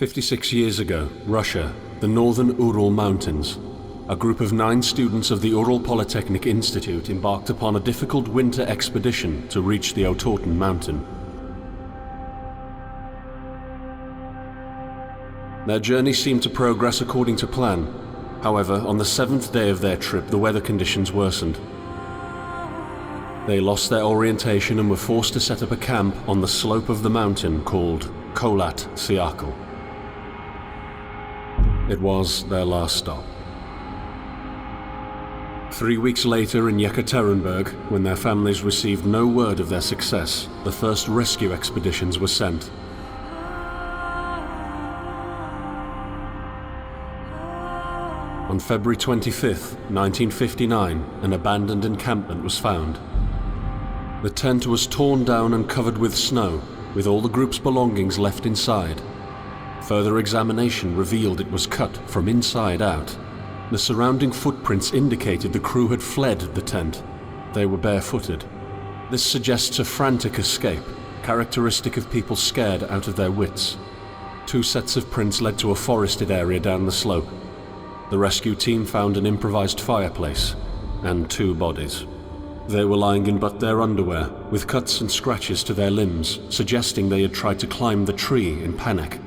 56 years ago, Russia, the northern Ural Mountains. A group of nine students of the Ural Polytechnic Institute embarked upon a difficult winter expedition to reach the Otorten mountain. Their journey seemed to progress according to plan. However, on the seventh day of their trip, the weather conditions worsened. They lost their orientation and were forced to set up a camp on the slope of the mountain called Kolat Siakal. It was their last stop. Three weeks later in Yekaterinburg, when their families received no word of their success, the first rescue expeditions were sent. On February 25th, 1959, an abandoned encampment was found. The tent was torn down and covered with snow, with all the group's belongings left inside. Further examination revealed it was cut from inside out. The surrounding footprints indicated the crew had fled the tent. They were barefooted. This suggests a frantic escape, characteristic of people scared out of their wits. Two sets of prints led to a forested area down the slope. The rescue team found an improvised fireplace and two bodies. They were lying in but their underwear, with cuts and scratches to their limbs, suggesting they had tried to climb the tree in panic.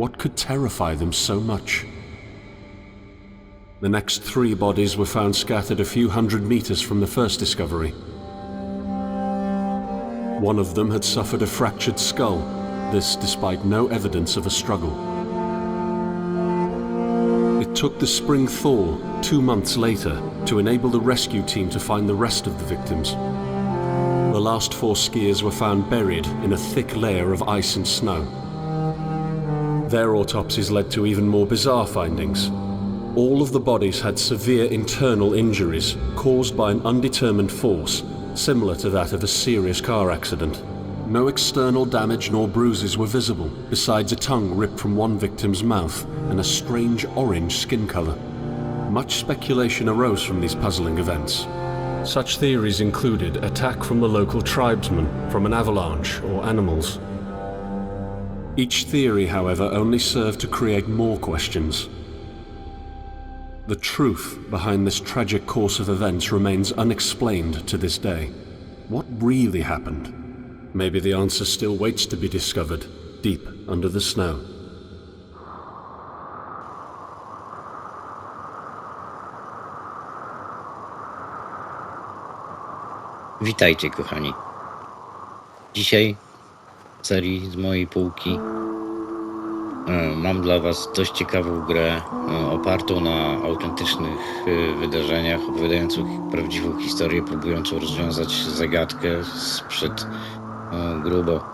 What could terrify them so much? The next three bodies were found scattered a few hundred meters from the first discovery. One of them had suffered a fractured skull, this despite no evidence of a struggle. It took the spring thaw two months later to enable the rescue team to find the rest of the victims. The last four skiers were found buried in a thick layer of ice and snow. Their autopsies led to even more bizarre findings. All of the bodies had severe internal injuries caused by an undetermined force, similar to that of a serious car accident. No external damage nor bruises were visible, besides a tongue ripped from one victim's mouth and a strange orange skin color. Much speculation arose from these puzzling events. Such theories included attack from the local tribesmen, from an avalanche, or animals. Each theory, however, only served to create more questions. The truth behind this tragic course of events remains unexplained to this day. What really happened? Maybe the answer still waits to be discovered, deep under the snow. Witajcie, kochani. Dzisiaj serii z mojej półki e, mam dla Was dość ciekawą grę e, opartą na autentycznych e, wydarzeniach, opowiadającą prawdziwą historię, próbującą rozwiązać zagadkę sprzed grubo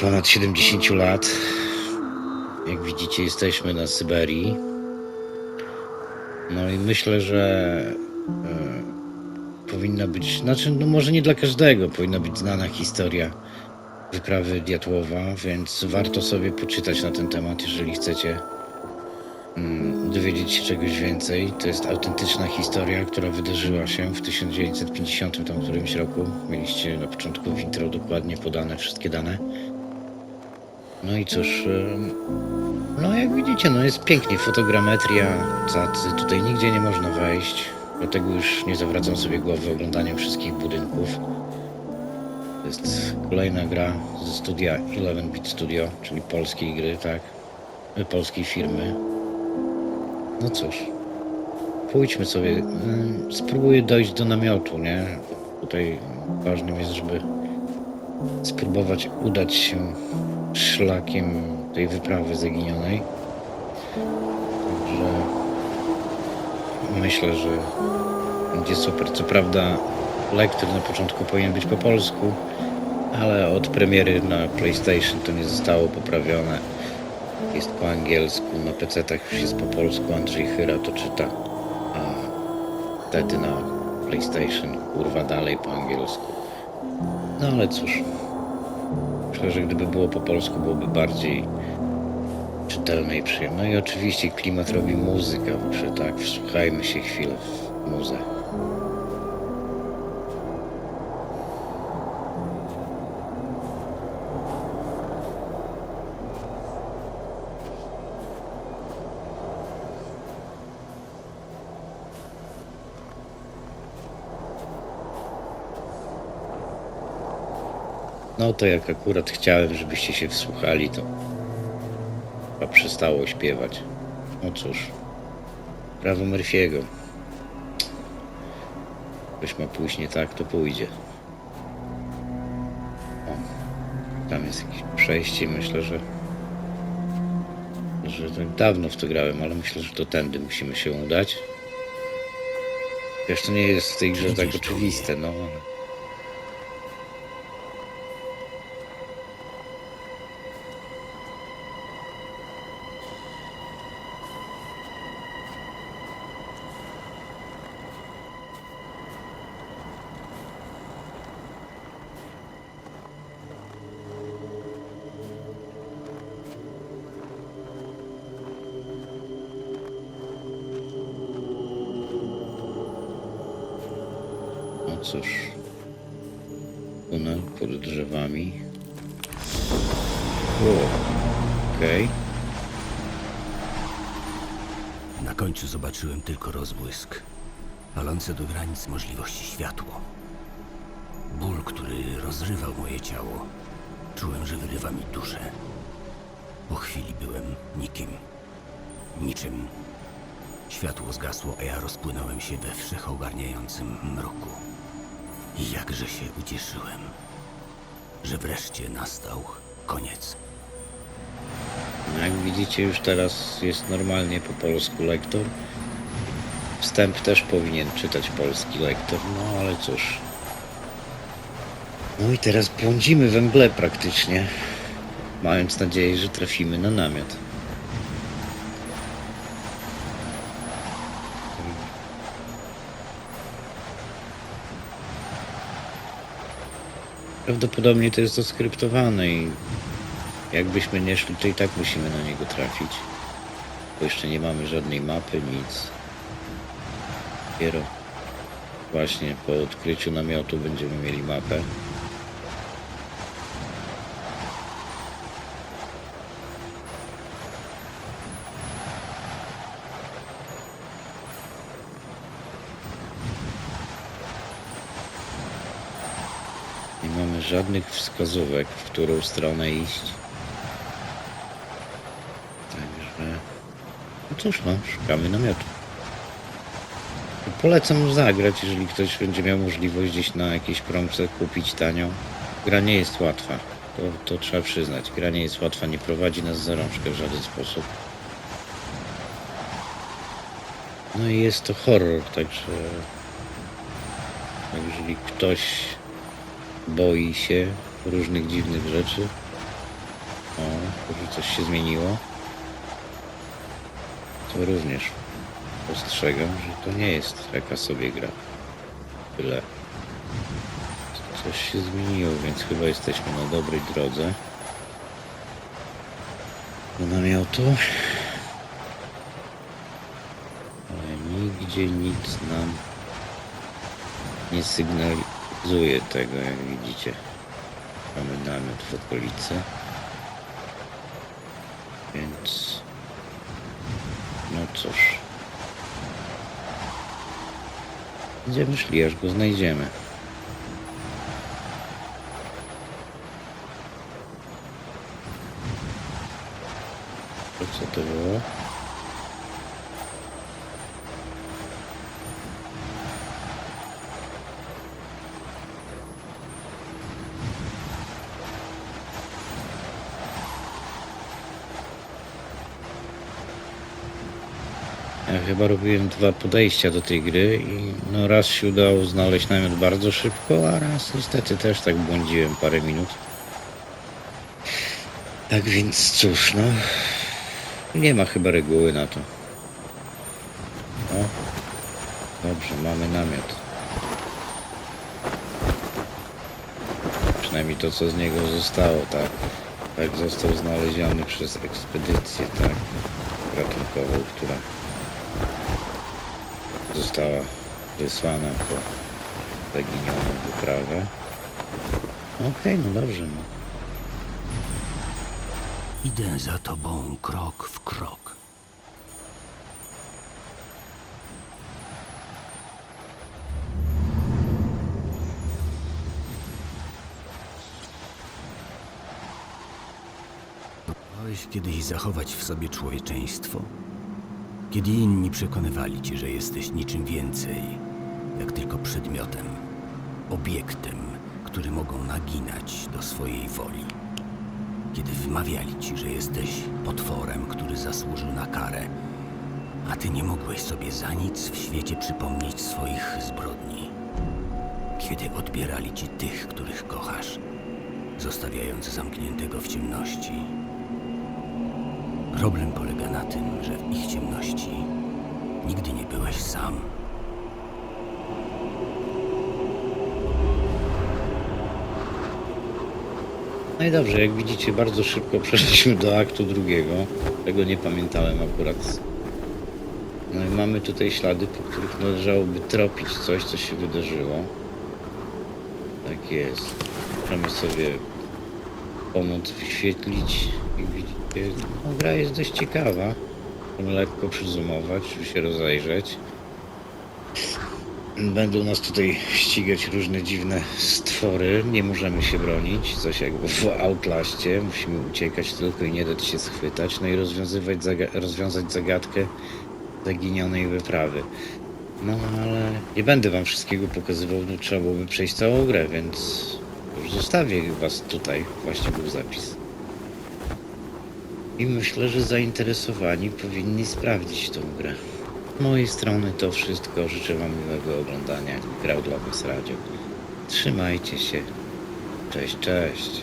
ponad 70 lat. Jak widzicie, jesteśmy na Syberii. No i myślę, że powinna być, znaczy, no może nie dla każdego, powinna być znana historia wyprawy Diatłowa, więc warto sobie poczytać na ten temat, jeżeli chcecie mm, dowiedzieć się czegoś więcej. To jest autentyczna historia, która wydarzyła się w 1950 tam którymś roku. Mieliście na początku w intro dokładnie podane wszystkie dane. No i cóż, no jak widzicie, no jest pięknie, fotogrametria, cacy, tutaj nigdzie nie można wejść. Dlatego już nie zawracam sobie głowy oglądaniem wszystkich budynków. To jest kolejna gra ze studia 11-bit Studio, czyli polskiej gry, tak? Y, Polskiej firmy. No cóż, pójdźmy sobie. Ym, Spróbuję dojść do namiotu, nie? Tutaj ważnym jest, żeby spróbować udać się szlakiem tej wyprawy zaginionej. Także myślę, że będzie super. Co prawda lektor na początku powinien być po polsku, ale od premiery na PlayStation to nie zostało poprawione. Jest po angielsku, na PC-tach już jest po polsku, Andrzej Chyra to czyta, a wtedy na PlayStation kurwa dalej po angielsku. No ale cóż, myślę, że gdyby było po polsku byłoby bardziej czytelne i przyjemne. No i oczywiście klimat robi muzyka, także tak, wsłuchajmy się chwilę w muzę. No to jak akurat chciałem, żebyście się wsłuchali, to chyba przestało śpiewać. No cóż, prawo Murphy'ego. Ktoś ma pójść nie tak, to pójdzie. O, tam jest jakieś przejście, myślę, że że tak dawno w to grałem, ale myślę, że to tędy musimy się udać. Wiesz, to nie jest w tej grze tak oczywiste, no. ale- cóż. Tunel pod drzewami. Okej. Na końcu zobaczyłem tylko rozbłysk, palące do granic możliwości światło. Ból, który rozrywał moje ciało. Czułem, że wyrywa mi duszę. Po chwili byłem nikim. Niczym. Światło zgasło, a ja rozpłynąłem się we wszechogarniającym mroku. Jakże się ucieszyłem, że wreszcie nastał koniec. No Jak widzicie, już teraz jest normalnie po polsku lektor. Wstęp też powinien czytać polski lektor, no ale cóż. No i teraz błądzimy we mgle praktycznie, mając nadzieję, że trafimy na namiot. Prawdopodobnie to jest doskryptowane i jakbyśmy nie szli, to i tak musimy na niego trafić. Bo jeszcze nie mamy żadnej mapy, nic. Dopiero właśnie po odkryciu namiotu będziemy mieli mapę. Nie mamy żadnych wskazówek, w którą stronę iść. Także. No cóż, no, szukamy namiotu. Polecam zagrać, jeżeli ktoś będzie miał możliwość gdzieś na jakiejś promce kupić tanio. Gra nie jest łatwa. To, to trzeba przyznać. Gra nie jest łatwa, nie prowadzi nas za rączkę w żaden sposób. No i jest to horror, także. tak, Jeżeli ktoś boi się różnych dziwnych rzeczy. O, że coś się zmieniło. To również ostrzegam, że to nie jest taka sobie gra. Tyle. Coś się zmieniło, więc chyba jesteśmy na dobrej drodze. Do namiotu. Ale nigdzie nic nam nie sygnalizuje tego, jak widzicie. Mamy namiot w okolicy. Więc... No cóż. Będziemy szli, aż go znajdziemy. Co to było? Chyba robiłem dwa podejścia do tej gry i no raz się udało znaleźć namiot bardzo szybko, a raz niestety też tak błądziłem parę minut. Tak więc cóż, no nie ma chyba reguły na to. O, dobrze, mamy namiot. Przynajmniej to, co z niego zostało, tak. Tak został znaleziony przez ekspedycję, tak, ratunkową, która została wysłana po zaginioną wyprawę. Okej, okay, no dobrze. No. Idę za tobą krok w krok. Próbowałeś kiedyś zachować w sobie człowieczeństwo? Kiedy inni przekonywali cię, że jesteś niczym więcej, jak tylko przedmiotem, obiektem, który mogą naginać do swojej woli. Kiedy wmawiali ci, że jesteś potworem, który zasłużył na karę, a ty nie mogłeś sobie za nic w świecie przypomnieć swoich zbrodni. Kiedy odbierali ci tych, których kochasz, zostawiając zamkniętego w ciemności. Problem polega na tym, że w ich ciemności nigdy nie byłeś sam. No i dobrze, jak widzicie, bardzo szybko przeszliśmy do aktu drugiego. Tego nie pamiętałem akurat. No i mamy tutaj ślady, po których należałoby tropić coś, co się wydarzyło. Tak jest. Możemy sobie pomóc wyświetlić. Widzicie, no, gra jest dość ciekawa. Możemy lekko przyzumować, się rozejrzeć. Będą nas tutaj ścigać różne dziwne stwory. Nie możemy się bronić, coś jak w Outlaście. Musimy uciekać tylko i nie dać się schwytać. No i rozwiązywać zaga- rozwiązać zagadkę zaginionej wyprawy. No ale nie będę wam wszystkiego pokazywał, no trzeba byłoby przejść całą grę, więc już zostawię was tutaj. Właśnie był zapis. I myślę, że zainteresowani powinni sprawdzić tą grę. Z mojej strony to wszystko. Życzę Wam miłego oglądania. Grał dla Was Radio. Trzymajcie się. Cześć, cześć.